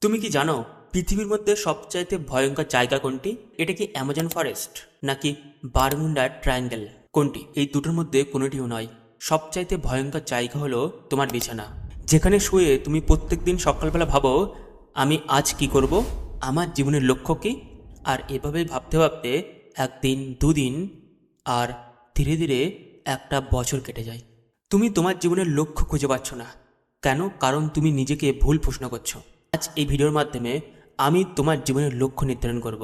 তুমি কি জানো পৃথিবীর মধ্যে সবচাইতে ভয়ঙ্কর জায়গা কোনটি? এটা কি অ্যামাজন ফরেস্ট নাকি বারমুন্ডা ট্রায়াঙ্গেল? কোনটি? এই দুটোর মধ্যে কোনোটিও নয়। সবচাইতে ভয়ঙ্কর জায়গা হলো তোমার বিছানা। যেখানে শুয়ে তুমি প্রত্যেক দিন সকালবেলা ভাবো, আমি আজ কি করব? আমার জীবনের লক্ষ্য কি? আর এভাবেই ভাবতে ভাবতে একদিন, দুদিন আর ধীরে ধীরে একটা বছর কেটে যায়। তুমি তোমার জীবনের লক্ষ্য খুঁজে পাচ্ছ না। কেন? কারণ তুমি নিজেকে ভুল প্রশ্ন করছ। আজ এই ভিডিওর মাধ্যমে আমি তোমার জীবনের লক্ষ্য নির্ধারণ করব।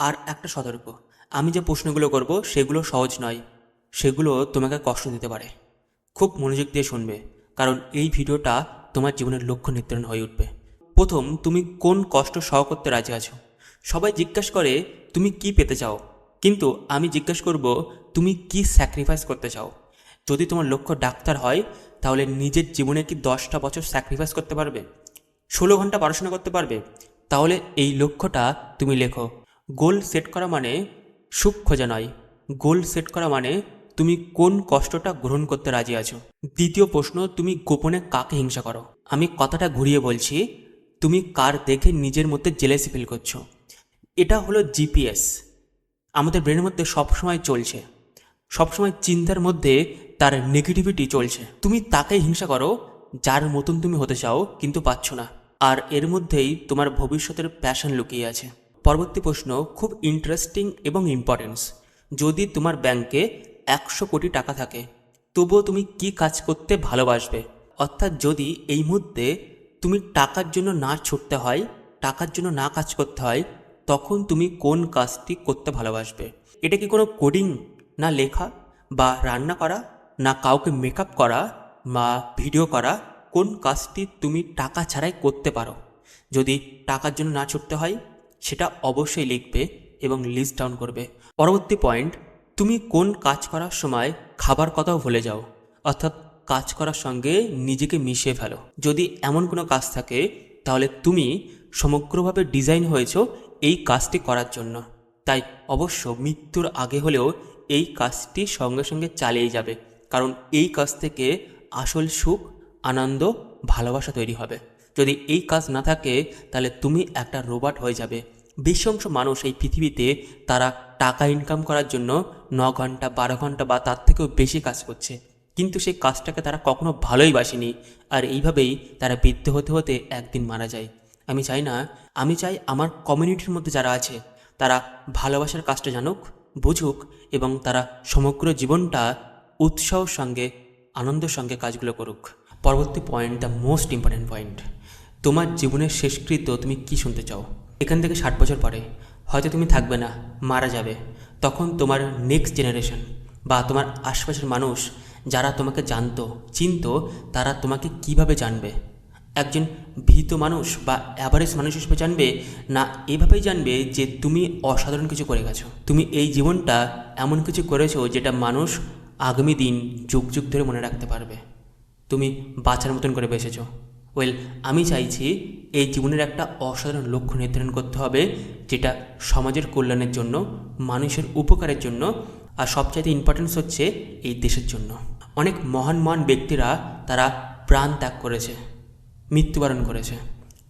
আর একটা সতর্ক, আমি যে প্রশ্নগুলো করব সেগুলো সহজ নয়, সেগুলো তোমাকে কষ্ট দিতে পারে। খুব মনোযোগ দিয়ে শুনবে, কারণ এই ভিডিওটা তোমার জীবনের লক্ষ্য নির্ধারণ হয়ে উঠবে। প্রথম, তুমি কোন কষ্ট সহ করতে রাজি আছো? সবাই জিজ্ঞাসা করে, তুমি কি পেতে চাও? কিন্তু আমি জিজ্ঞাসা করব, তুমি কি স্যাক্রিফাইস করতে চাও? যদি তোমার লক্ষ্য ডাক্তার হয়, তাহলে নিজের জীবনে কি দশটা বছর স্যাক্রিফাইস করতে পারবে? ষোলো ঘণ্টা পড়াশোনা করতে পারবে? তাহলে এই লক্ষ্যটা তুমি লেখো। গোল সেট করা মানে সুখ খোঁজা নয়। গোল সেট করা মানে তুমি কোন কষ্টটা গ্রহণ করতে রাজি আছো। দ্বিতীয় প্রশ্ন, তুমি গোপনে কাকে হিংসা করো? আমি কথাটা ঘুরিয়ে বলছি, তুমি কার দেখে নিজের মধ্যে জেলেসি ফিল করছ? এটা হলো জিপিএস আমাদের ব্রেনের মধ্যে সবসময় চলছে। সবসময় চিন্তার মধ্যে তার নেগেটিভিটি চলছে। তুমি তাকে হিংসা করো, যার মতন তুমি হতে চাও, কিন্তু পাচ্ছ না। আর এর মধ্যেই তোমার ভবিষ্যতের প্যাশন লুকিয়ে আছে। পরবর্তী প্রশ্ন, খুব ইন্টারেস্টিং এবং ইম্পর্টেন্স যদি তোমার ব্যাংকে একশো কোটি টাকা থাকে, তবুও তুমি কি কাজ করতে ভালোবাসবে? অর্থাৎ যদি এই মুহূর্তে তুমি টাকার জন্য না ছুটতে হয়, টাকার জন্য না কাজ করতে হয়, তখন তুমি কোন কাজটি করতে ভালোবাসবে? এটা কি কোনো কোডিং না লেখা বা রান্না করা না কাউকে মেকআপ করা বা ভিডিও করা? কোন কাজটি তুমি টাকা ছাড়াই করতে পারো? যদি টাকার জন্য না ছুটতে হয়, সেটা অবশ্যই লিখবে এবং লিস্ট ডাউন করবে। পরবর্তী পয়েন্ট তুমি কোন কাজ করার সময় খাবার কথাও ভুলে যাও। অর্থাৎ কাজ করার সঙ্গে নিজেকে মিশিয়ে ফেলো। যদি এমন কোনো কাজ থাকে, তাহলে তুমি সমগ্রভাবে ডিজাইন হয়েছো এই কাজটি করার জন্য। তাই অবশ্য মৃত্যুর আগে হলেও এই কাজটি সঙ্গে সঙ্গে চালিয়ে যাবে। কারণ এই কাজ থেকে আসল সুখ আনন্দ, ভালোবাসা তৈরি হবে। যদি এই কাজ না থাকে, তাহলে তুমি একটা রোবট হয়ে যাবে। বেশি অংশ মানুষ এই পৃথিবীতে তারা টাকা ইনকাম করার জন্য ন ঘণ্টা, বারো ঘণ্টা বা তার থেকেও বেশি কাজ করছে। কিন্তু সেই কাজটাকে তারা কখনো ভালোই বাসেনি। আর এইভাবেই তারা বৃদ্ধ হতে হতে একদিন মারা যায়। আমি চাই না, আমি চাই আমার কমিউনিটির মধ্যে যারা আছে, তারা ভালোবাসার কাজটা জানুক, বুঝুক এবং তারা সমগ্র জীবনটা উৎসাহর সঙ্গে, আনন্দের সঙ্গে কাজগুলো করুক। পরবর্তী point the most important point তোমার জীবনের শেষকৃত্য তুমি কি শুনতে চাও? এখান থেকে ষাট বছর পরে, হয়তো তুমি থাকবে না, মারা যাবে। তখন তোমার নেক্সট জেনারেশন বা তোমার আশপাশের মানুষ যারা তোমাকে জানতো, চিনতো, তারা তোমাকে কীভাবে জানবে? একজন ভীত মানুষ বা অ্যাভারেজ মানুষ হিসেবে জানবে না, এভাবেই জানবে যে তুমি অসাধারণ কিছু করে গেছো। তুমি এই জীবনটা এমন কিছু করেছ যেটা মানুষ আগামী দিন যুগ যুগ ধরে মনে রাখতে পারবে। তুমি বাচ্চার মতন করে বেসেছো। ওয়েল, আমি চাইছি এই জীবনের একটা অসাধারণ লক্ষ্য নির্ধারণ করতে হবে, যেটা সমাজের কল্যাণের জন্য, মানুষের উপকারের জন্য, আর সবচাইতে ইম্পর্টেন্স হচ্ছে এই দেশের জন্য। অনেক মহান মহান ব্যক্তিরা তারা প্রাণ ত্যাগ করেছে, মৃত্যুবরণ করেছে,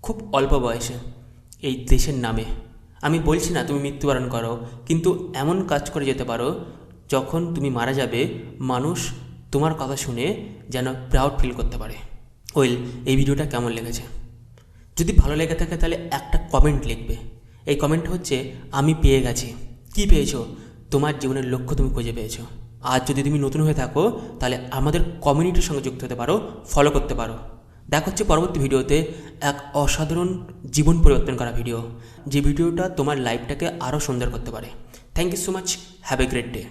খুব অল্প বয়সে এই দেশের নামে। আমি বলছি না তুমি মৃত্যুবরণ করো, কিন্তু এমন কাজ করে যেতে পারো, যখন তুমি মারা যাবে, মানুষ তোমার কথা শুনে যেন প্রাউড ফিল করতে পারে। ওয়েল এই ভিডিওটা কেমন লেগেছে? যদি ভালো লেগে থাকে তাহলে একটা কমেন্ট লিখবে। এই কমেন্ট হচ্ছে, আমি পেয়ে গেছি। কি পেয়েছ? তোমার জীবনের লক্ষ্য তুমি খুঁজে পেয়েছ। আর যদি তুমি নতুন হয়ে থাকো, তাহলে আমাদের কমিউনিটির সঙ্গে যুক্ত হতে পারো ফলো করতে পারো। দেখা হচ্ছে পরবর্তী ভিডিওতে এক অসাধারণ জীবন পরিবর্তন করা ভিডিও যে ভিডিওটা তোমার লাইফটাকে আরও সুন্দর করতে পারে। Thank you so much have a great day